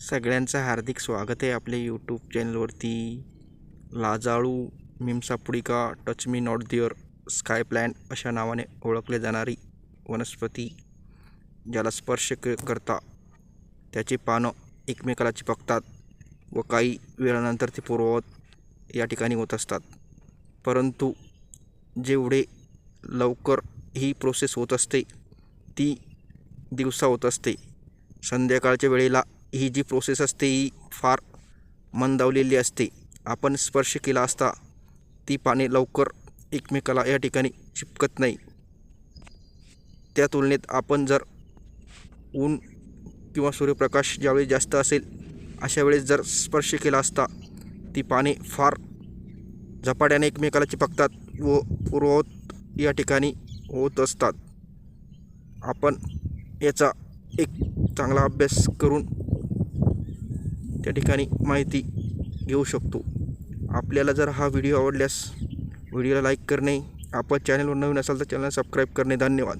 सगळ्यांचं हार्दिक स्वागत आहे आपल्या यूट्यूब चॅनलवरती लाजाळू mimosa pudica touch me not dear sky plant अशा नावाने ओळखले जाणारी वनस्पती ज्याला स्पर्श क करता त्याची पानं एकमेकाला चिपकतात व काही वेळानंतर ते पूर्ववत या ठिकाणी होत असतात. परंतु जेवढे लवकर ही प्रोसेस होत असते ती दिवसा होत असते. संध्याकाळच्या वेळेला ही जी प्रोसेस असते ही फार मंदावलेली असते. आपण स्पर्श केला असता ती पाने लवकर एकमेकाला या ठिकाणी चिपकत नाही. त्या तुलनेत आपण जर ऊन किंवा सूर्यप्रकाश ज्यावेळी जास्त असेल अशा वेळेस जर स्पर्श केला असता ती पाने फार झपाट्याने एकमेकाला चिपकतात व पूर्ववत या ठिकाणी होत असतात. आपण याचा एक चांगला अभ्यास करून त्या ठिकाणी माहिती घेऊ शकतो. आपल्याला जर हा व्हिडिओ आवडल्यास व्हिडिओला लाईक करणे आपण चॅनलवर नवीन असाल तर चॅनल सबस्क्राईब करणे. धन्यवाद.